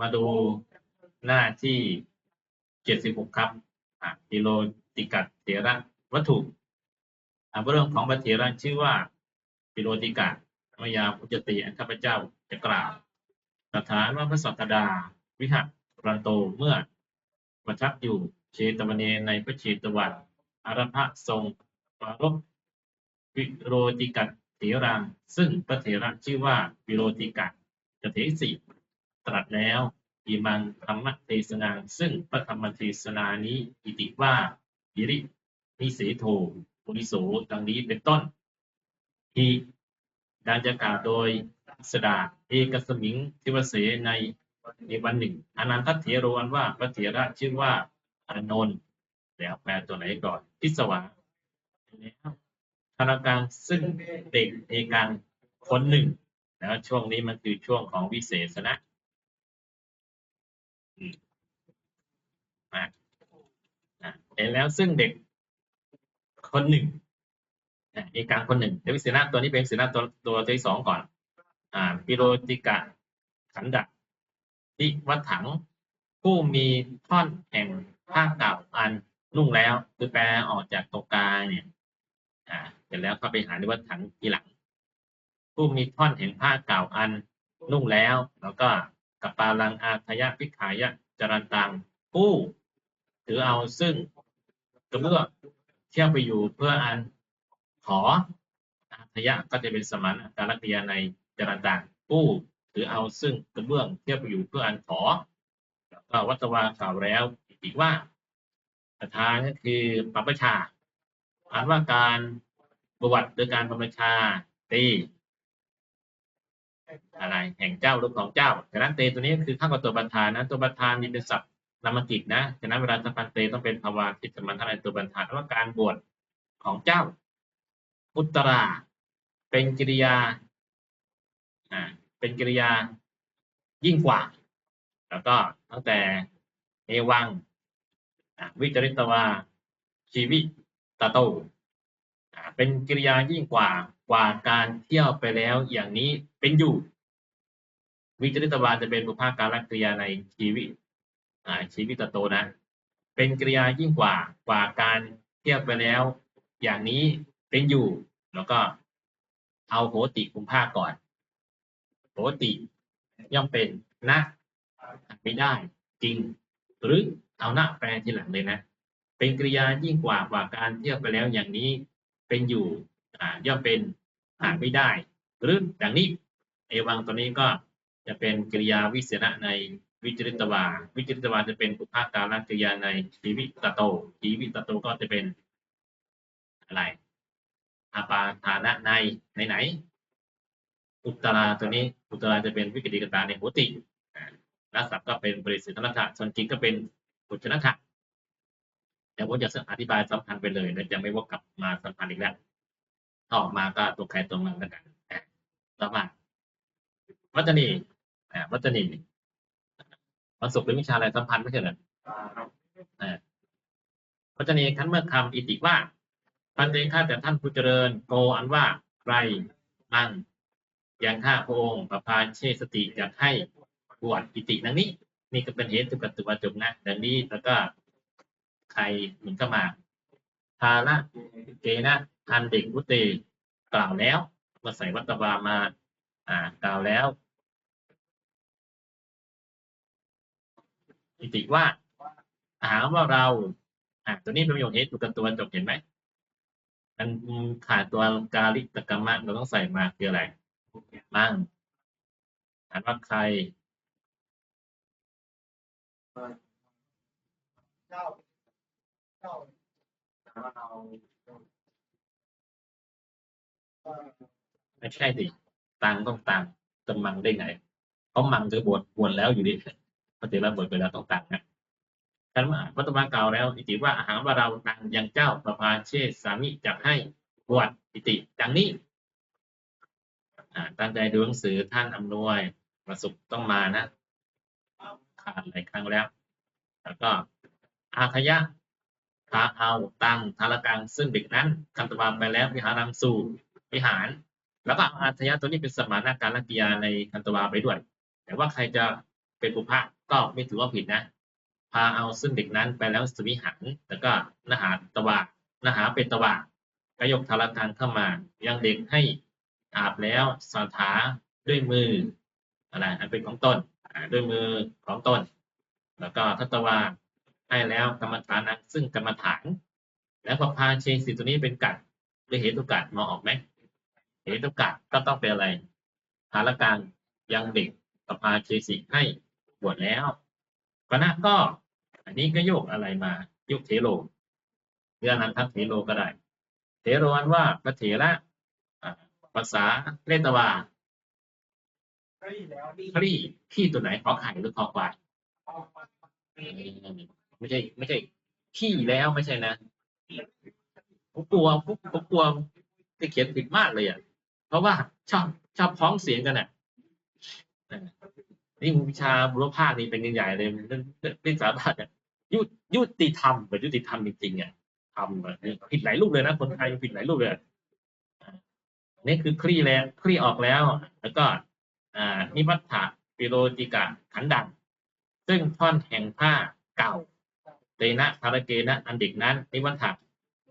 มาดูหน้าที่เจ็ดสิบหกครับอะกิโลติกัดเถระวัตถุอะเรื่องของพระเถระชื่อว่ากิโลติกะมายาพุจติอันข้าพเจ้าจะกล่าวสถานว่าพระสัตดา วิหัตรันโตเมื่อประทับอยู่เชตวันเนในพระเชตวันอารพะทรงปรารภวิโรติกัตเถรังซึ่งพระเถระชื่อว่าวิโรติกะ จะเทสิตรัสแล้วอิมังธรรมเทศนาซึ่งพระธรรมเทศนานี้อิติว่ายิรินิเสโทปุริโสดังนี้เป็นต้นที่ดังจะกล่าวโดยสดาเอกสมิงทิวเสในในวันหนึ่งอนันทเถโรอันว่าพระเถระชื่อว่าอานนท์แล้วแปลตัวไหนก่อนพิศวาแล้วธนาการซึ่งเด็กเอกังคนหนึ่ง แล้วช่วงนี้มันคือช่วงของวิเศษนะอืมอะเห็นแล้วซึ่งเด็กคนหนึ่งอะเอกางคนหนึ่งเดี๋ยววิเศษนะตัวนี้เป็นวิเศษนะตัวตัวที่สองก่อน อ่าปิโรติกะขันดะที่วัถัง ผู้มีท่อนแห่งผ้าเก่าอันนุ่งแล้ว คือแปลออกจากตกกายเนี่ย อ่าเสร็จแล้วก็ไปหาในวัถังทีหลัง ผู้มีท่อนแห่งผ้าเก่าอันนุ่งแล้ว แล้วก็กับปาลังอาทยะพิขายะจรันตังผู้ถือเอาซึ่งกระเบื้องเที่ยวไปอยู่เพื่ออันขออาทยะก็จะเป็นสมานการกิยาในจรันตังผู้ถือเอาซึ่งกระเบื้องเที่ยวไปอยู่เพื่ออันขอแล้วก็วัตวากล่าวแล้วอีกว่าประธานก็คือปัปชาอ่านว่าการประวัติโดยการบรรพชาตี อะไรแห่งเจ้าลูกของเจ้าฉะนั้นเตตัวนี้คือข้ากับตัวประธานนะตัวประธานมีเป็นศัพท์นามกิจนะฉะนั้นเวลาสัมพันเตต้องเป็นภาวะที่สมันทนายตัวประธานว่าการบวชของเจ้า อุตรา เป็นกิริยาอ่าเป็นกิริยายิ่งกว่า แล้วก็ตั้งแต่เอวังอะวิจริตวาชีวิตาโตอ่าเป็นกิริยายิ่งกว่ากว่าการเที่ยวไปแล้วอย่างนี้ เป็นอยู่ วิจริตวาจะเป็นบุพการกริยาในชีวิตชีวิตโตนะ เป็นกริยายิ่งกว่ากว่าการเทียวไปแล้ว อย่างนี้เป็นอยู่ แล้วก็เอาโหติคุมภาคก่อน โหติย่อมเป็นนะไม่ได้จริง หรือเอาหน้าแปลทีหลังเลยนะ เป็นกริยายิ่งกว่ากว่าการเทียวไปแล้วอย่างนี้เป็นอยู่ย่อมเป็นหาไม่ได้ หรืออย่างนี้ วังตัวนี้ก็จะเป็นกริยาวิเศษณะในวิจริตวาวิจริตวาจะเป็นปุพาการกริยาในชีวิตโตชีวิตโตก็จะเป็นอะไรอาปาทานะในในไหน อุตราตัวนี้อุตราจะเป็นวิกฤตกตาในโหติอ่าลักษณะก็เป็นบริสุทธิ์ธนทะส่วนจริงก็เป็นปุจนทะเดี๋ยวผมจะอธิบายสัมพันธ์ไปเลยนะจะไม่วกกลับมาสัมพันธ์อีกแล้วถ้าอมาก็ตัวใครตัวมันแล้วกันต่อมา วัตนีอ่าวัตนีวันศุกร์เป็นวิชาอะไรสัมพันธ์ไม่ใช่เหรออ่าวัตนีขั้นเมื่อคำอิติว่าพันเตข้าแต่ท่านผู้เจริญโกอันว่าใครมั่งอย่างข้าพระองค์ประพาเชสติอยากให้บวชอิติดังนี้ นี่ก็เป็นเหตุกับตัวจบนะดังนี้แล้วก็ใครหมุนเข้ามาทาละเกนะทันเด็กพุเตกล่าวแล้วมาใส่วัตวามา อ่ากล่าวแล้ว อิติว่าถามว่าเราอ่าตัวนี้เป็นประโยคเหตุถูกกับตัวจบเห็นไหมมันขาดตัวกาลิตกรรมะเราต้องใส่มาคืออะไรมั่งถามว่าใครเจ้าเจ้าถามว่าเราเอ่อไม่ใช่ดิตังต้องตังจะมังได้ไงเพราะมังคือบวชบวชแล้วอยู่ดิ ปฏิบัติบวชไปแล้วต้องตังนะคันว่าวัตมากล่าวแล้ว อิติว่าอาหารวาเราตังยังเจ้าประพาเชษสามิจะให้บวชอิติดังนี้ตั้งใจดูหนังสือท่านอำนวยประสุขต้องมานะขาดหลายครั้งแล้ว แล้วก็อาทยะพาเอาตังทารกังซึ่งเด็กนั้นคันตวาไปแล้ววิหารังสู่วิหาร แล้วก็อาทยะตัวนี้เป็นสมานาการลักกิยาในคันตวาไปด้วย แต่ว่าใครจะเป็นปุพะ ก็ไม่ถือว่าผิดนะ พาเอาซึ่งเด็กนั้นไปแล้วสวิหันแล้วก็นหาตวะนหาเป็นตวะก็ยกทารทานเข้ามายังเด็กให้อาบแล้วสาถาด้วยมืออะไรอันเป็นของตนด้วยมือของตนแล้วก็ทัตวาให้แล้วกรรมฐานนั้นซึ่งกรรมฐาน แล้วพอพาเชสิตัวนี้เป็นกัดหรือเหตุกัดมองออกไหมเหตุกัดก็ต้องเป็นอะไรฐานการยังเด็กกับพาเชสิให้ บวชแล้วคณะก็ อันนี้ก็โยกอะไรมาโยกเทโลหรืออนันทเทโลก็ได้เทโรอันว่าพระเถระอ่าภาษาเลตวาเฮ้ยแล้วดีคลี่ขี้ตัวไหนขอไข่หรือขอควายออกมาไม่ใช่ ไม่ใช่ขี้แล้วไม่ใช่นะผมกลัวผมผมกลัวจะเขียนผิดมากเลยอะเพราะว่าชอบชอบพ้องเสียงกันอะเออ นี่วิชาบุรพาคนี่เป็นกันใหญ่เลยเรื่องเรื่องสาบานอะยุยุติธรรมแบบยุติธรรมจริงๆอะทำผิดหลายรูปเลยนะคนไทยผิดหลายรูปเลยนี่คือคลี่แล้วคลี่ออกแล้ว แล้วก็นิวัฏฐะปิโรติกะขันดัง ซึ่งท่อนแห่งผ้าเก่าเตนะทารเกนะอันเด็กนั้น นิวัฏฐะ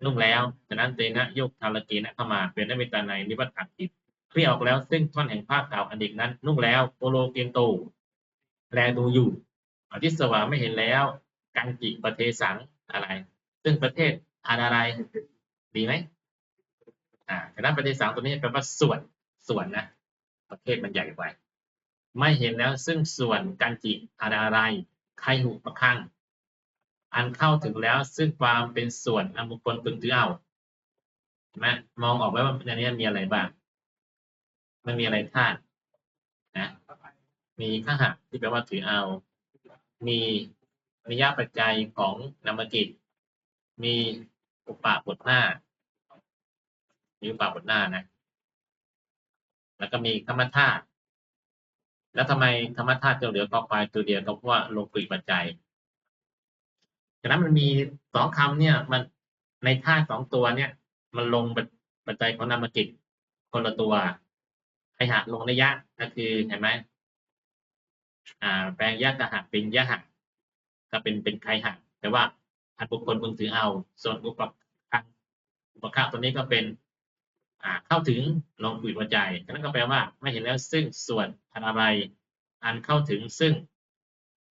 นุ่งแล้วฉะนั้นเตนะโยกทารเกนะเข้ามาเป็นนเมตาในนิวัฏฐะอิเคลี่ออกแล้ว ซึ่งท่อนแห่งผ้าเก่าอันเด็กนั้น นุ่งแล้วโอโลเกนโต แลดูอยู่อทิสวาไม่เห็นแล้วกังกิประเทสังอะไร ซึ่งประเทศอะไรดีไหมอ่าฉะนั้นประเทศสังตัวนี้แปลว่าส่วนส่วนนะ ประเทศมันใหญ่ไปไม่เห็นแล้วซึ่งส่วนกันจิอะไรใครหูประคังอันเข้าถึงแล้วซึ่งความเป็นส่วนอมุคคลพึงถือเอาเห็นไหมมองออกไหมว่าในนี้มีอะไรบ้าง มันมีอะไรธาตุ มีขหะ ที่แปลว่าถือเอา มีนิยปัจจัยของนามกิจ มีอุปาบทหน้า มีอุปาบทหน้านะ แล้วก็มีธรรมธาตุ แล้วทำไมธรรมธาตุจะเหลือกอควายตัวเดียวก็เพราะว่าลงปลีปัจจัยฉะนั้นมันมีสองคำเนี่ย มันในธาตุสองตัวเนี่ย มันลงปัจจัยของนามกิจคนละตัวไอหะลงในยะก็คือเห็นไหม แปลงยะกะหะเป็นยะหะก็เป็นเป็นใครหะแต่ว่าอันบุคคลมึงถือเอา ส่วนอุปคังอุปคังตัวนี้ก็เป็นอ่าเข้าถึงลงปุ๋ยปัจจัยนั้นก็แปลว่าไม่เห็นแล้วซึ่งส่วนอะไรอันเข้าถึงซึ่ง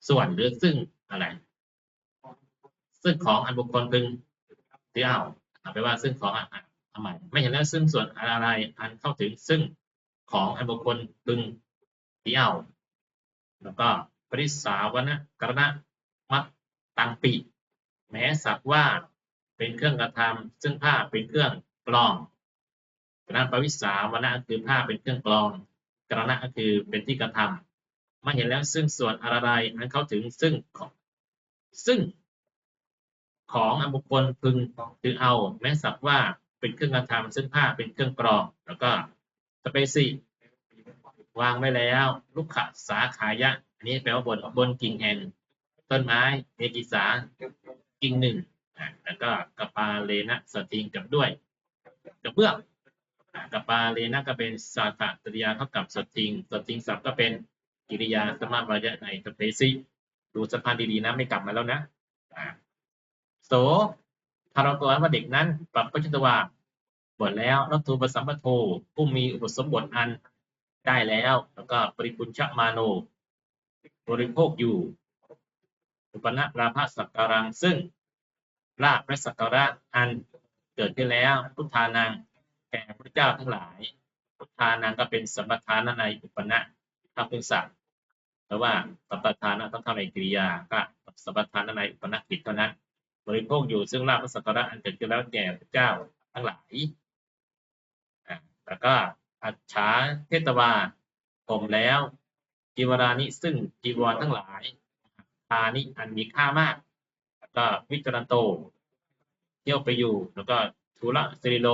ส่วนหรือซึ่งอะไร ซึ่งของอันบุคคลพึงถือเอาเอาไปว่าซึ่งของอะอะทำไมไม่เห็นแล้วซึ่งส่วนอะไรอันเข้าถึงซึ่งของอันบุคคลพึงถือเอา แล้วก็ปริสาวนะกรณะมัตตังปิแม้สักว่าเป็นเครื่องกระทำซึ่งผ้าเป็นเครื่องกลองกระปวิสาวนะคือผ้าเป็นเครื่องกลองกรณะก็คือเป็นที่กระทำไม่เห็นแล้วซึ่งส่วนอะไรอันเข้าถึงซึ่งของซึ่งของอบุคคลพึงถือเอา แม้สักว่าเป็นเครื่องกระทำซึ่งผ้าเป็นเครื่องกรอง แล้วก็สเปซิ วางไว้แล้ว ลูกขะสาขายะ อันนี้แปลว่าบนบนกิ่งแห่งต้นไม้เอกิสากิ่งหนึ่งแล้วก็กปาเลนะสติงกับด้วยกระเบื้องอะปาเลนะก็เป็นสาตตริยาเท่ากับสติงสติงศัพท์ก็เป็นกิริยาสมาวายะในสเปซิดูสะพานดีๆนะไม่กลับมาแล้วนะโสพารากรว่าเด็กนั้นปรับปัจจุตวาบวชแล้วรัตถุปสัมปโทผู้มีอุปสมบทอัน ได้แล้ว แล้วก็ปริปุญชมาโน บริโภคอยู่ อุปนะราภสักการัง ซึ่งลาภและสักการะอันเกิดขึ้นแล้ว พุทธานังแก่พระเจ้าทั้งหลาย พุทธานังก็เป็นสัมปทานในอุปนะถ้าเป็นสัตว์แต่ว่าสัมปทานต้องทำในกริยา ก็สัมปทานในอุปนะกิจเท่านั้น บริโภคอยู่ซึ่งลาภและสักการะอันเกิดขึ้นแล้วแก่พระเจ้าทั้งหลายอะแล้วก็ อัจฉาเทตวาผมแล้วจีวรานิซึ่งจีวรทั้งหลายทานิอันมีค่ามาก แล้วก็วิจารณโต เที่ยวไปอยู่ แล้วก็ทุระสิริโล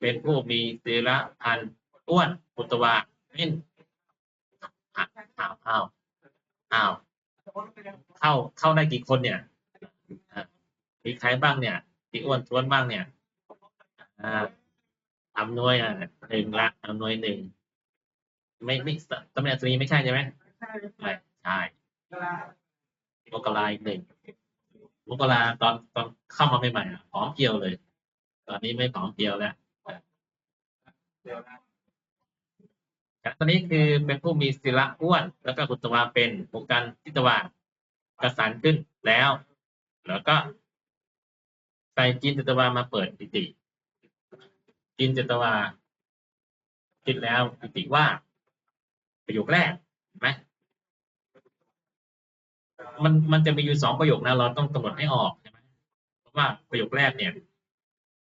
เป็นผู้มีสิระอันอ้วนปุตตวาเม่นอะอ้าวอ้าวอ้าวเข้าเข้าได้กี่คนเนี่ยอะมีใครบ้างเนี่ยที่อ้วนท้วนบ้างเนี่ยอ่า อำนวยอะหนึ่งละอำนวยหนึ่งไม่ไม่ตำแหน่งตรีไม่ใช่ใช่ไหมไม่ใช่เวลามกราอีกหนึ่งมกราตอนตอนเข้ามาใหม่ๆอะผอมเพรียวเลย ตอนนี้ไม่ผอมเพรียวแล้วเดี๋ยวนะครับตอนนี้คือเป็นผู้มีศิละอ้วน แล้วก็กุตวาเป็นบุกันทิตวากระสันขึ้นแล้ว แล้วก็ใส่จินจตวามาเปิดปิติ จินจตวาคิดแล้วปิติว่า ประโยคแรกเห็นไหมมันมันจะมีอยู่สองประโยคนะเราต้องกำหนดให้ออกใช่ไหมเพราะว่าประโยคแรกเนี่ย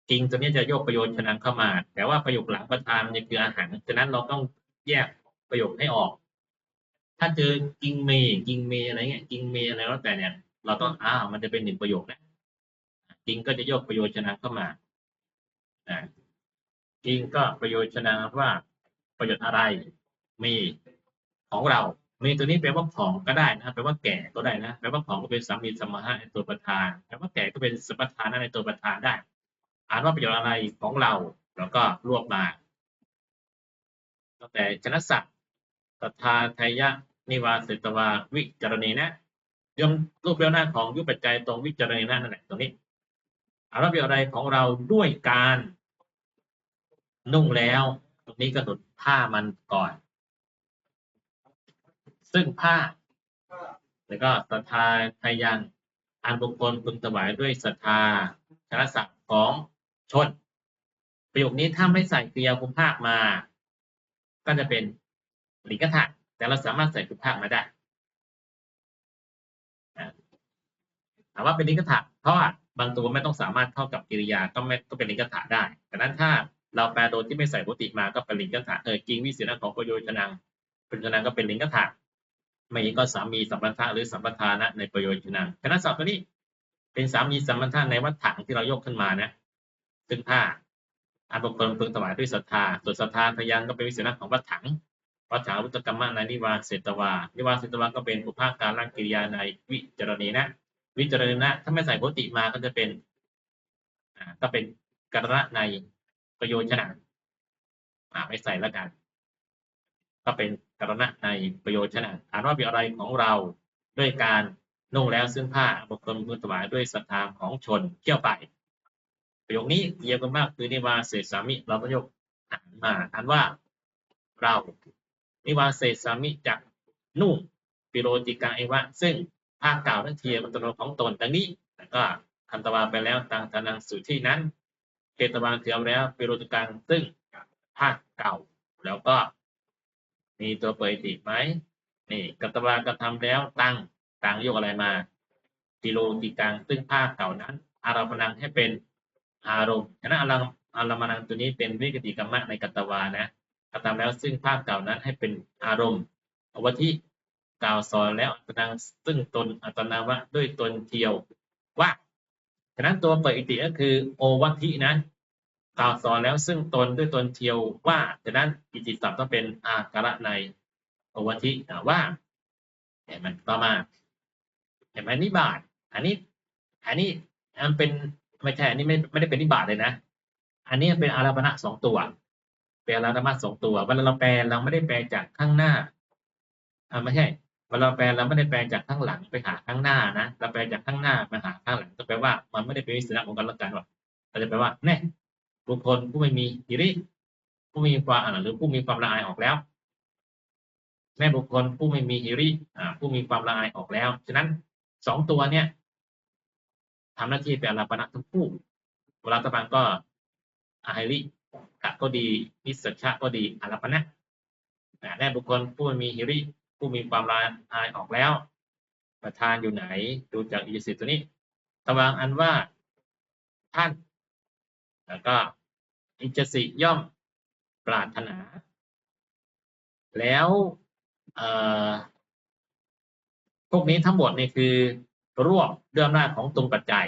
จริงตัวนี้จะโยกประโยชน์ชนะเข้ามา แต่ว่าประโยคหลังประธานมันจะคืออาหารฉะนั้นเราต้องแยกประโยคให้ออก ถ้าเจอกิงเมย์กิงเมย์อะไรเงี้ยกิงเมย์อะไรแล้วแต่เนี่ย เราต้องอ้าวมันจะเป็นหนึ่งประโยคนะจริงก็จะโยกประโยชน์ชนะเข้ามาอ่า จริงก็ประโยชน์ชนะว่า ประโยชน์อะไรมีของเรา มีตัวนี้แปลว่าของก็ได้นะแปลว่าแก่ก็ได้นะแปลว่าของก็เป็นสามีสมหะในตัวประธานแปลว่าแก่ก็เป็นสมปทานในตัวประธานได้ อ่านว่าประโยชน์อะไรของเราแล้วก็รวบมาตั้งแต่ชนะสัตว์ตถาไทยะนิวาสิตวาวิจารณีนะยมรูปเรียวหน้าของยุบปัจจัยตรงวิจารณีนะนั่นแหละตรงนี้อ่านว่าประโยชน์อะไรของเราด้วยการ นุ่งแล้ว ตรงนี้ก็หนุดผ้ามันก่อน ซึ่งผ้า แล้วก็ศรัทธาทายังอันบุคคลพึงถวายด้วยศรัทธาชนะศักดิ์ของชน ประโยคนี้ถ้าไม่ใส่กริยาภูมิภาคมา ก็จะเป็นลิงกถะแต่เราสามารถใส่ภูมิภาคมาได้อะถามว่าเป็นลิงกถะเพราะบางตัวไม่ต้องสามารถเข้ากับกิริยาก็ไม่ก็เป็นลิงกถะได้ดังนั้นถ้า เราแปลโดยที่ไม่ใส่ปกติมาก็เป็นลิงกถะเออจริงวิเศษของประโยชนังเป็นชนังก็เป็นลิงกถะไม่ก็สามีสัมปทะหรือสัมปทานะในประโยชน์ชนะคณะศัพท์ตัวนี้เป็นสามีสัมปทาในวัฏถังที่เรายกขึ้นมานะซึ่งผ้าอันบุคคลพึงถวายด้วยศรัทธาส่วนศรัทธาทยังก็เป็นวิสัยของวัฏถังวัฏถังวุตกรรมะในนิวาเสตวา นิวาเสตวาก็เป็นปุพาคการร่างกิริยาในวิจารณีนะ วิจารณีนะ ถ้าไม่ใส่โพติมาก็จะเป็นอ่าก็เป็นกระใน ประโยชน์ชนะอ่าไม่ใส่แล้วกัน ก็เป็นกรณะในประโยชน์ชนะอ่านว่าเป็นอะไรของเราด้วยการนุ่งแล้วซึ่งผ้าบุคคลมือถวายด้วยศรัทธาของชนเที่ยวไป ประโยคนี้เกี่ยวกันมากคือนิวาเสสามิเราก็ยกอ่านมาอ่านว่าเรานิวาเสสามิจากนุ่งปิโรติกังเอวะ ซึ่งภาคเก่านั้นเทียมตนของตนดังนี้แล้วก็คันตวาไปแล้วตังทานังสุที่นั้น เกตวาเทียมแล้วปิโรติกังซึ่งภาคเก่า แล้วก็ มีตัวเปิดติไหมนี่กัตวากระทำแล้วตั้งตั้งโยกอะไรมาติโลติกังซึ่งภาคเก่านั้น อารามนังให้เป็นอารมณ์ฉะนั้นอารามอารามนังตัวนี้เป็นวิกติกรรมะในกัตวานะกระทำแล้วซึ่งภาคเก่านั้นให้เป็นอารมณ์อวทิกล่าวสอนแล้วอัตนังซึ่งตนอัตนาวะด้วยตนเทียวว่า ฉะนั้นตัวเปิดอิติก็คือโอวัทินะกล่าวสอนแล้วซึ่งตนด้วยตนเทียวว่าฉะนั้นอิติศัพท์ต้องเป็นอาการะในโอวัติอ่าว่าเห็นไหมต่อมาเห็นไหมนิบาตอันนี้ อันนี้อันเป็นไม่ใช่อันนี้ไม่ไม่ได้เป็นนิบาตเลยนะ อันนี้เป็นอารามณะสองตัวเป็นอารามณะสองตัวเวลาเราแปลเราไม่ได้แปลจากข้างหน้าอ่าไม่ใช่ เวลาเราแปลเราไม่ได้แปลจากข้างหลังไปหาข้างหน้านะเราแปลจากข้างหน้ามาหาข้างหลังก็แปลว่ามันไม่ได้เป็นวิสระของกันและกันหรอกเราจะแปลว่าแน่บุคคลผู้ไม่มีหิริผู้มีความอ่าหรือผู้มีความละอายออกแล้วแม่บุคคลผู้ไม่มีหิริผู้มีความละอายออกแล้ว ฉะนั้นสองตัวเนี่ยทำหน้าที่เป็นอาปณะทั้งคู่เวลาตะบังก็อาหิริกะก็ดีนิสสชะก็ดีอารปณะแม่บุคคลผู้ไม่มีหิริ ผู้มีความละอายออกแล้ว ประธานอยู่ไหน ดูจากอีสิตตัวนี้ตะวังอันว่าท่าน แล้วก็อิจสิย่อมปรารถนา แล้วพวกนี้ทั้งหมดนี่คือรวบด้วยอำนาจของตรงปัจจัย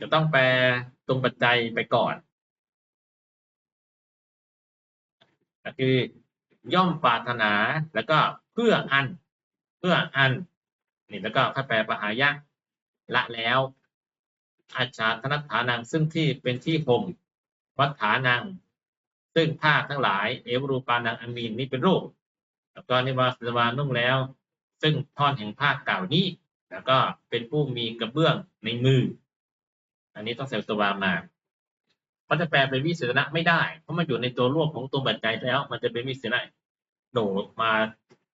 จะต้องแปลตรงปัจจัยไปก่อน ก็คือ ย่อมปรารถนา แล้วก็เพื่ออัน เพื่ออันนี่แล้วก็ค่อยแปลปหายะละแล้วอาชาธนัฐานังซึ่งที่เป็นที่ห่มวัฏฐานัง ซึ่งภาคทั้งหลาย เอวรูปานังอันมีนนี้เป็นรูป แล้วก็นิวาสวานุ่งแล้ว ซึ่งท่อนแห่งผ้าเก่านี้ แล้วก็เป็นผู้มีกระเบื้องในมือ อันนี้ต้องใส่ตัววามา มันจะแปลเป็นวิเศษณะไม่ได้ เพราะมันอยู่ในตัวรวบของตัวบัจจัยแล้ว มันจะเป็นวิเศษณะโดดมา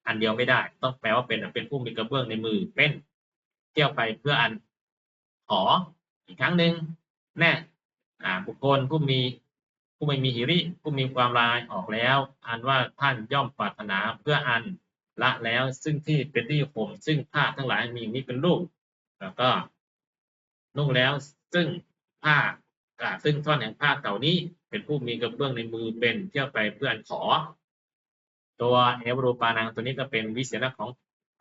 อันเดียวไม่ได้ ต้องแปลว่าเป็นเป็นผู้มีกระเบื้องในมือเป็นเที่ยวไปเพื่ออันขออีกครั้งหนึ่งแน่อ่าบุคคลผู้มีผู้ไม่มีหิริผู้มีความลายออกแล้ว อันว่าท่านย่อมปรารถนาเพื่ออันละแล้วซึ่งที่เป็นที่ผมซึ่งผ้าทั้งหลายมีอย่างนี้เป็นรูปแล้วก็นุ่งแล้วซึ่งผ้า ซึ่งท่อนแห่งผ้าเก่านี้เป็นผู้มีกระเบื้องในมือเป็นเที่ยวไปเพื่อนขอ ตัวเอวรูปานังตัวนี้ก็เป็นวิเศษณะของ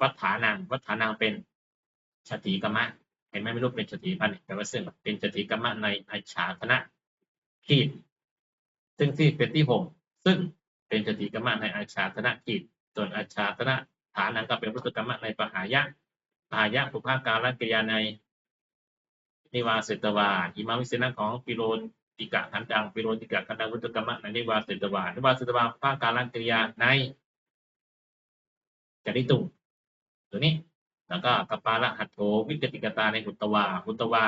วัฏฐานังวัฏฐานังเป็นชติกรรมะเห็นไหมไม่รู้เป็นชติพันธ์แปลว่าซึ่งเป็นชติกรรมะในอาชาธนะขีด ซึ่งที่เป็นที่ห่มซึ่งเป็นชติกรรมะในอาชาธนะขีดส่วนอาชาธนะฐานังก็เป็นวัตกรรมะในปหายะปหายะปุพาการกิยาใน นิวาเสตวาอิมาวิเศษณะของปิโรติกะขันดังปิโรติกะขันดังวัตกรรมะในนิวาเสตวานิวาเสตวาภาคการละกิริยาในจริตุตัวนี้ แล้วก็กปาละหัตโถวิกติกตาในอุตวาอุตวา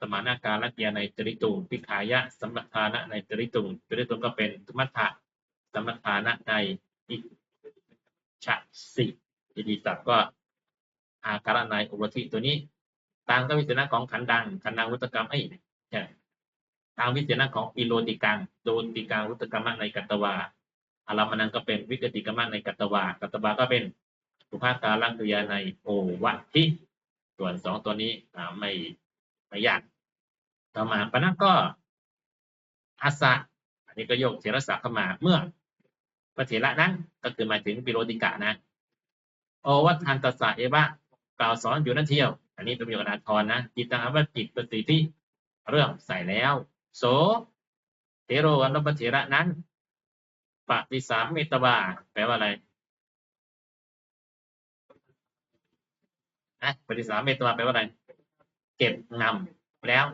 สมานาการละเกียในจริตุงพิขายะสัมปทานะในจริตุจริตุก็เป็นทุมัฏฐะสัมปทานะในอิชะสิอิติศัพท์ก็อาการะในอุปธิตัวนี้ ตามก็วิเศษณะของขันดังขันดังวุตกรรมไอ้ยใช่ตามวิเศษณะของปิโลติกังโดติกังวุตกรรมในกัตตวาอารามนังก็เป็นวิกติกรรมในกัตตวากัตตวาก็เป็นสุภาตาลังกริยาในโอวัตทิส่วนสองตัวนี้ไม่ไม่ยากต่อมาปณะก็อาสะอันนี้ก็โยกเทรศัพท์เข้ามาเมื่อพระเถระนั้นก็คือหมายถึงปิโรติกะนะ โอวัทันตสะเอวะกล่าวสอนอยู่นั่นเที่ยว อันนี้ประโยคนาทรนะจิตตังอวจิตปฏิที่เรื่องใส่แล้ว โสเทโรอันรพเถระนั้นปฏิสามเมตวาแปลว่าอะไรนะปฏิสามเมตตาแปลว่าอะไร เก็บงำแล้ว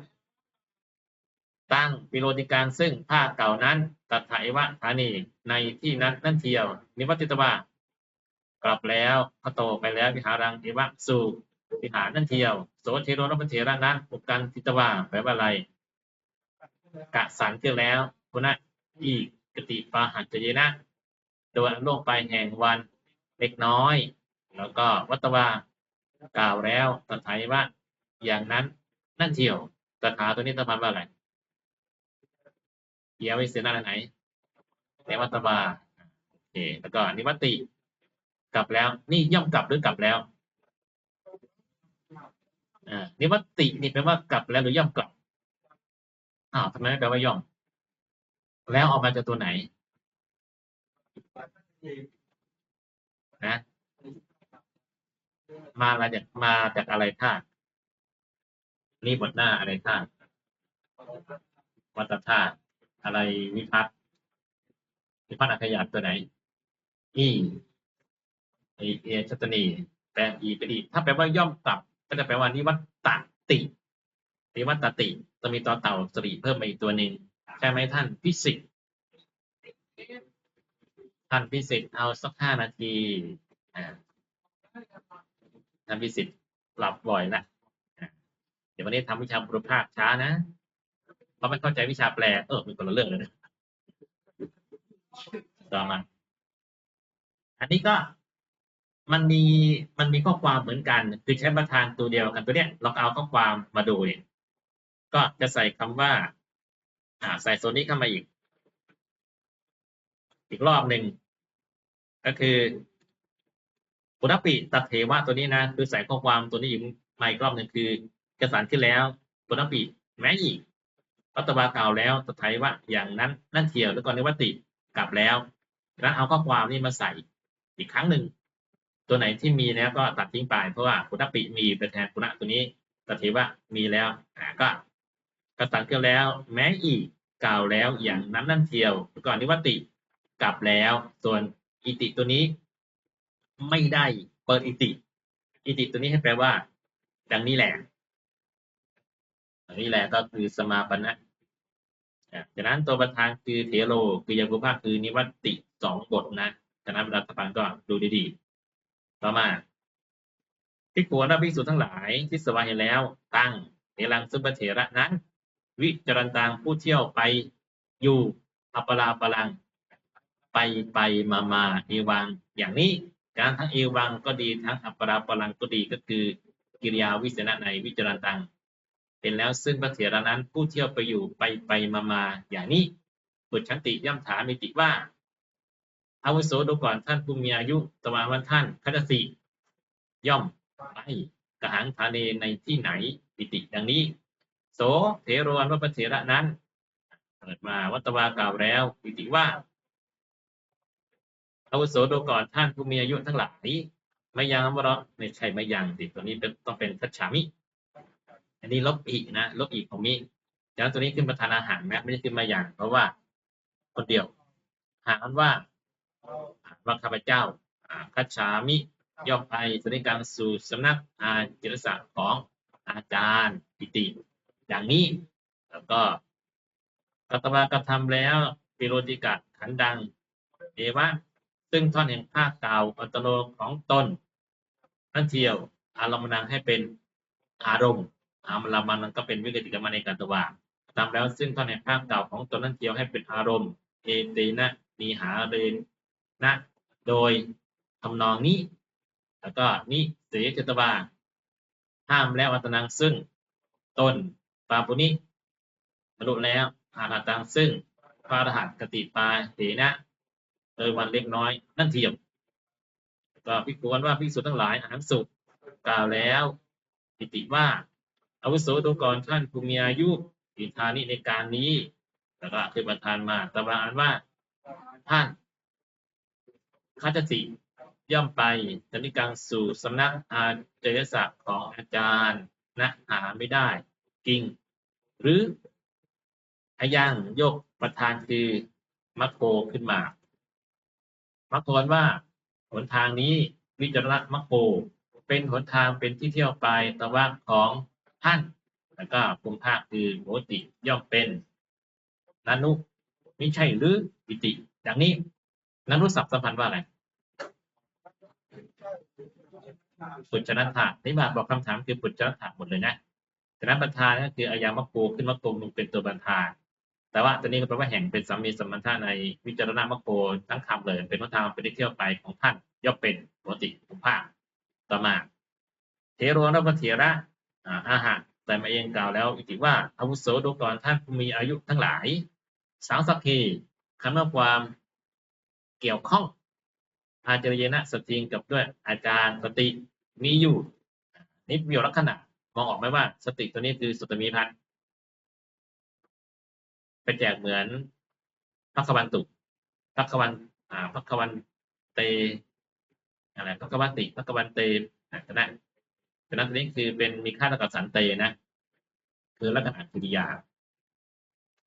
ตั้งปิโรติการซึ่งผ้าเก่านั้นตัดไถวะฐานีในที่นั้นนั่นเทียว นิวัติตวากลับแล้วพระโตไปแล้ววิหารังเอวะสู่ วิหารนั่นเทียวโสเทโรนพเถระนั้นอุกันทิตวาแปลว่าอะไร กะสันเที่ยแล้วคุณะอีกติปาหัจเจเยนะ โดยล่วงไปแห่งวันเล็กน้อย แล้วก็วัตวากล่าวแล้วตถาว่าอย่างนั้นนั่นเที่ยวตถาตัวนี้ตถาว่าอะไรเยียวิเศษนาไหนในวัตบาโอเคแล้วก็นิวัติ กลับแล้ว นี่ย่อมกลับหรือกลับแล้ว อ่านิวัตินี่แปลว่ากลับแล้วหรือย่อมกลับอ้าวทำไมไม่แปลว่าย่อม แล้วออกมาจากตัวไหนนะมาอะไรจากมาจากอะไรธาตุนี่บทหน้าอะไรธาตุวัตธาตุอะไรวิพัฒน์วิพัฒน์อักขยับตัวไหนอีไอเอชัตนีแปลอีเป็นอีถ้าแปลว่าย่อมกลับ ก็จะแปลว่านิวัตตตินิวัตติ จะมีต่อเต่าสรีเพิ่มมาอีกตัวหนึ่งใช่ไหมท่านฟิสิกส์ท่านฟิสิกส์เอาสักห้านาทีท่านพิสิทธิ์หลับบ่อยละเดี๋ยววันนี้ทำวิชาบุรพาคช้านะ เพราะไม่เข้าใจวิชาแปล เออเป็นคนละเรื่องเลยนะต่อมา อันนี้ก็ มันมีมันมีข้อความเหมือนกัน คือใช้ประธานตัวเดียวกันตัวเนี้ยเราเอาข้อความมาดูเนี่ยก็จะใส่คำว่าอ่าใส่โซนนี้เข้ามาอีก อีกรอบหนึ่งก็คือปุณปิตัเทวะตัวนี้นะ คือใส่ข้อความตัวนี้อีกมาอีกรอบหนึ่งคือกระสานขึ้นแล้วปุณปิแม้อีกรัตบากล่าวแล้วตัดไทวะอย่างนั้นนั่นเทียวแล้วก็นิวัติกลับแล้วแล้วเอาข้อความนี้มาใส่อีกครั้งหนึ่ง ตัวไหนที่มีแล้วก็ตัดทิ้งไป เพราะว่าปุณปิมีเป็นแทนปุณตัวนี้ตัดเทวะมีแล้วอ่าก็กระสานขึ้นแล้ว แม้อีกกล่าวแล้วอย่างนั้นนั่นเทียวแล้วก็นิวติกลับแล้ว ส่วนอิติตัวนี้ ไม่ได้เปิดอิติ อิติตัวนี้ให้แปลว่า ดังนี้แหละดังนี้แหละก็คือสมาปณะอะจากนั้นตัวประธานคือเทโลคือยากุภาคือนิวัติสองบทนะฉะนั้นเวลาฟังก็ดูดี ต่อมาพิกขวนะภิกษุทั้งหลายที่สวาเห็นแล้วตั้งเอลังสุปเถระนั้น วิจารณตังผู้เที่ยวไปอยู่อัปปลาปลัง ไปไปมามาเอวัง อย่างนี้การทั้งเอวังก็ดีทั้งอัปปราปลังก็ดีก็คือกิริยาวิเศษณะในวิจารณตังเป็นแล้วซึ่งพระเถระนั้นผู้เที่ยวไปอยู่ไปไปมามาอย่างนี้บุตรชันติย่อมถามมิติว่า อาวุโสดูก่อนท่านผู้มีอายุตวาวันท่านคัตสิย่อมไปกหังธาเนในที่ไหนมิติดังนี้ โสเถโรวันพระเถระนั้นเปิดมาวัตวากล่าวแล้วมิติว่าอาวุโสดูก่อนท่านผู้มีอายุทั้งหลายไม่ยังวรไม่ใช่ไม่ยังสิตัวนี้เป็นต้องเป็นทัชฉามิ อันนี้ลบอีกนะลบอีกของมิฉะนั้นตัวนี้ขึ้นประธานอาหารนะไม่ได้ขึ้นมาอย่าง เพราะว่าคนเดียว หากว่า ว่าข้าพเจ้าอ่าคัจฉามิย่อมไปสนิการสู่สำนักอาจิรศักดิ์ของอาจารย์ปิติ อย่างนี้แล้วก็กัตวากระทำแล้วปิโรติกะขันดังเอวะซึ่งท่อนแห่งภาคเก่าอัตโนของตนนั่นเทียว อารมณ์นังให้เป็นอารมณ์อามลามันก็เป็นวิกติกรรมในการตวาทำแล้วซึ่งท่อนในภาคเก่าของตนนั้นเกี่ยวให้เป็นอารมณ์เอเตนะมีหาเรน นะ โดยทำนองนี้ แล้วก็นิเสจตวาห้ามแล้วอัตนังซึ่งตนปาปุนิบรรลุแล้วอาราตังซึ่งพระรหัสกติปาเถนะโดยวันเล็กน้อยนั่นเทียมก็พิกวนว่าพิสุทั้งหลายอาหารสุขกล่าวแล้วปิติว่าอาวุโสดูก่อนท่านผู้มีอายุอิทานิในการนี้ แล้วก็คือประธานมาตบาอ่านว่าท่าน คัจติย่อมไปธนิกังสู่สำนักอาเจยศักดิ์ของอาจารย์นะหาไม่ได้กิ่ง หรืออายังยกประธานคือมัคโคขึ้นมา มัคโคว่าหนทางนี้วิจารณมัคโคเป็นหนทางเป็นที่เที่ยวไปตะวันของท่านแล้วก็ภูมิภาคคือโหติย่อมเป็น นานุไม่ใช่หรือปิติอย่างนี้ นานุศัพท์สัมพันธ์ว่าอะไรปุจจนัตถะที่มาบอกคำถามคือปุจจนัตถะหมดเลยนะฉะนั้นประธานก็คืออายามัคโคขึ้นมัคโคมึงเป็นตัวประธาน แต่ว่าตัวนี้ก็แปลว่าแห่งเป็นสามีสมันธะในวิจารณมัคโคทั้งคำเลย เป็นหนทางเป็นที่เที่ยวไปของท่านย่อมเป็นโหติภูมิภาคต่อมา เทโรนพเถระอาอาหารแต่มาเองกล่าวแล้วอิติว่าอาวุโสดูก่อนท่านผู้มีอายุทั้งหลายสังสักคีคำว่าความ เกี่ยวข้องอาจารยนะสติงกับด้วยอาจารย์สติมีอยู่นี่มีลักษณะมองออกไหมว่าสติตัวนี้คือสุตมีพันธ์เป็นแจกเหมือนพักวันตุพักวันอ่าพักวันเตอะไรพักวันติพักวันเตนะนะฉะนั้นตัวนี้คือเป็นมีค่าเท่ากับสันเตนะ คือลักษณะกริยา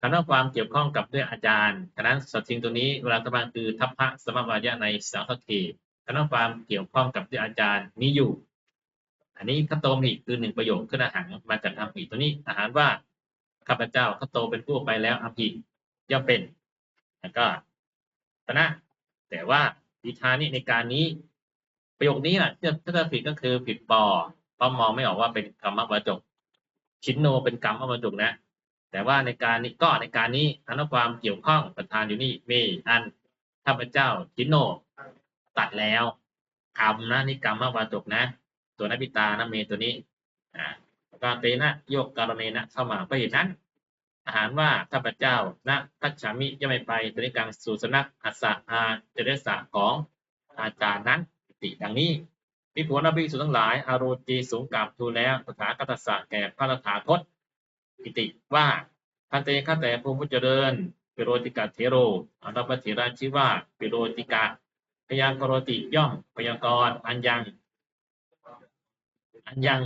คำว่าความเกี่ยวข้องกับด้วยอาจารย์ฉะนั้นสัตว์จริงตัวนี้เวลาตะบันคือทัพพระสมวายะในสังฆเกคำว่าความเกี่ยวข้องกับด้วยอาจารย์มีอยู่ อันนี้คโตมีคือหนึ่งประโยคขึ้นอาหารมาจากคำอีตัวนี้อาหารว่าข้าพเจ้าคโตเป็นผู้ไปแล้วอภิย่อมเป็นแล้วก็ตนะแต่ว่าวิธานี้ในการนี้ประโยคนี้แหละถ้าจะผิดก็คือผิดปอเพราะมองไม่ออกว่าเป็นกรรมวจก ชินโนเป็นกรรมวจกนะ แต่ว่าในการนี้ก็ในการนี้อันความเกี่ยวข้องประธานอยู่นี่มีอันข้าพเจ้าชินโนตัดแล้วกรรมนะนี่กรรมวจกนะ ตัวนัพิตานะเมตัวนี้อ่าการเตนะโยกการเนนะเข้ามาเพราะเหตุนั้น อาหารว่าข้าพเจ้านะทัชฉามิจะไม่ไปตนิกังสู่สนักอัสสะอาเจเรสะของอาจารย์นั้นติดังนี้พิผัวนภิกษุทั้งหลาย อาโรจีสูงกราบทูลแล้วสถาคตสะแก่พระตถาคต อิติว่าพันเตฆะแต่ภูมิเจริญปิโรติกาเทโรอันดับเถระชื่อว่าปิโรติกาพยากรติย่อมพยากรณ์อันยังอันยัง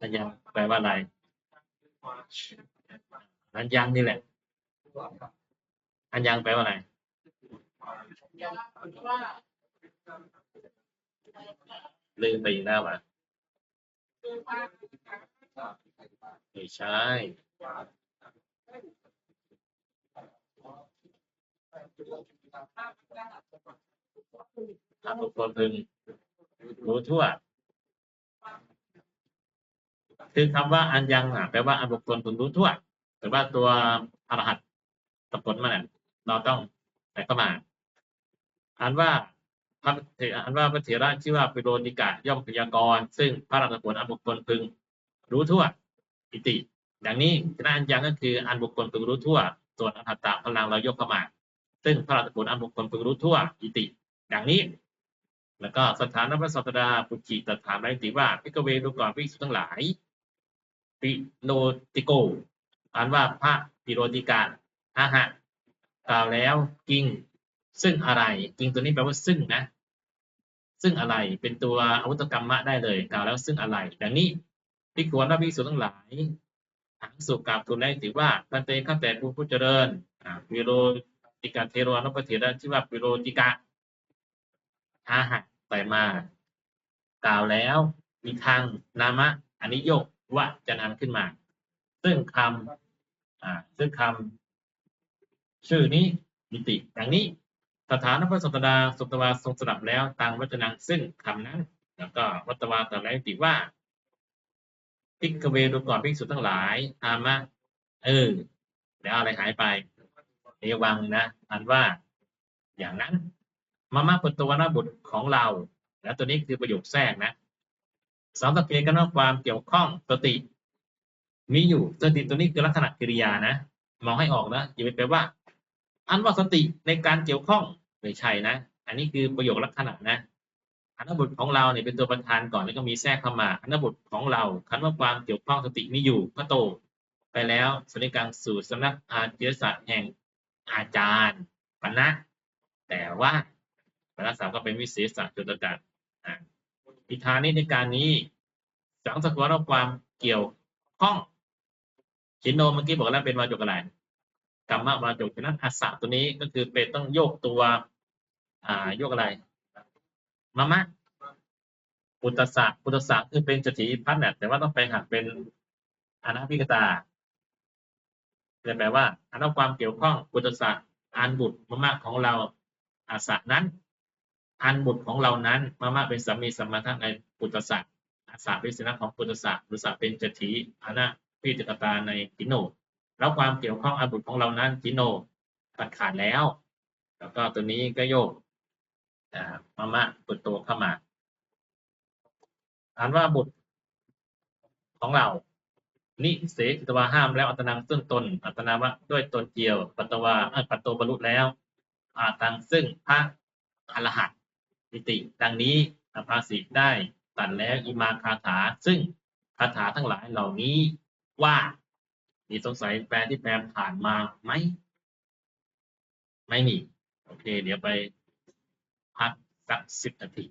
อันยังแปลว่าอะไรอันยังนี่แหละ อันยังแปลว่าอะไรลืมไปอีกแล้วอะ ไม่ใช่อันบุคคลพึงรู้ทั่ว คือคำว่าอันยังอะแปลว่าอันบุคคลพึงรู้ทั่วแต่ว่าตัวอรหัตสะกดมาเนี่ยเราต้องใส่เข้ามาอ่านว่าพระเถอันว่าพระเถระชื่อว่าปิโรติกะย่อมพยากรณ์ซึ่งพระรหัตผลอันบุคคลพึงรู้ทั่ว อิติ ดังนี้ฉะนั้นอันยังก็คืออันบุคคลพึงรู้ทั่ว ส่วนอรหัตตะพลังเรายกเข้ามา ซึ่งพระอรหัตผลอันบุคคลพึงรู้ทั่วอิติ ดังนี้ แล้วก็สถานพระสัตดาปุจิตถามไรติว่าพิกเวดูก่อนพิกษุทั้งหลาย ปิโนติโกอ่านว่าพระปิโรติกาอาหะกล่าวแล้วกิงซึ่งอะไรกิงตัวนี้แปลว่าซึ่งนะ ซึ่งอะไรเป็นตัวอาวุธกรรมะได้เลยกล่าวแล้วซึ่งอะไร ดังนี้ พิกวรและพิกษุทั้งหลายหังสุกราบทูลได้ถือว่าพันเตข้าแต่ผู้ผู้เจริญอ่าปิโรติกาเทโรอนุปเถระชื่อว่าปิโรติกาอาหะใส่มา กล่าวแล้วมีทางนามะอันนี้ยกว่าจะนำขึ้นมา ซึ่งคำซึ่งคำชื่อนี้มิติดังนี้สถานพระสตดาสุตวาทรงสดับแล้วตามวัจนังซึ่งคำนั้น แล้วก็วัตวาตรัสแล้วติว่า พิกเวดูก่อนภิกษุทั้งหลายอามะเออเดี๋ยวอะไรหายไปเอวังนะอันว่าอย่างนั้นมามาปุตตวนาบุตรของเรา แล้วตัวนี้คือประโยคแทรกนะสองตะเกียกันว่าความเกี่ยวข้องสติ มีอยู่สติตัวนี้คือลักษณะกิริยานะมองให้ออกนะอย่าไปแปลว่า อันว่าสติในการเกี่ยวข้องไม่ใช่นะ อันนี้คือประโยคลักษณะนะ อันบุตรของเราเนี่ยเป็นตัวประธานก่อนแล้วก็มีแทรกเข้ามาอันบุตรของเราคันว่าความเกี่ยวข้องสติไมีอยู่พระโต ไปแล้วสนิกังสู่สำนักอาจารย์ศาสตร์แห่งอาจารย์ปณะแต่ว่าปณะสามก็เป็นวิเศษสัจจุตกะอิทานิในการนี้สังสกุลว่าความเกี่ยวข้องชินโนเมื่อกี้บอกแล้วเป็นวาจกอะไรกรรมวาจกฉะนั้นอัสสะตัวนี้ก็คือเป็นต้องโยกตัว อ่าโยกอะไร มะมะปุตตสะปุตตสะคือเป็นจติพัฒน์แต่ว่าต้องไปหักเป็นอนาพิกตาจะแปลว่าอันาความเกี่ยวข้องปุตตสะอันบุตรมะมะของเราอาสะนั้น อันบุตรของเรานั้นมะมะเป็นสามีสมมาทัในปุตตสะอาสะเป็นสนะของปุตตสะปุตตสะเป็นจติอนาพิจกตาในกิโนแล้วความเกี่ยวข้องอาบุตรของเรานั้นจิโนตัดขาดแล้ว แล้วก็ตัวนี้ก็โยก มามะปุตโตเข้ามาอ่านว่าบุตรของเรา นิเสกิตวาห้ามแล้วอัตนังซึ่งตน อัตนาวะด้วยตนเจียว ปัตตวาเออปัตโตบรรลุแล้วอาตังซึ่งพระอรหันติติ ดังนี้อภาสิได้ตัดแล้วอิมาคาถา ซึ่งคาถาทั้งหลายเหล่านี้ว่ามีสงสัยแปลที่แปลผ่านมาไหม ไม่มี โอเค เดี๋ยวไป พักสักสิบนาที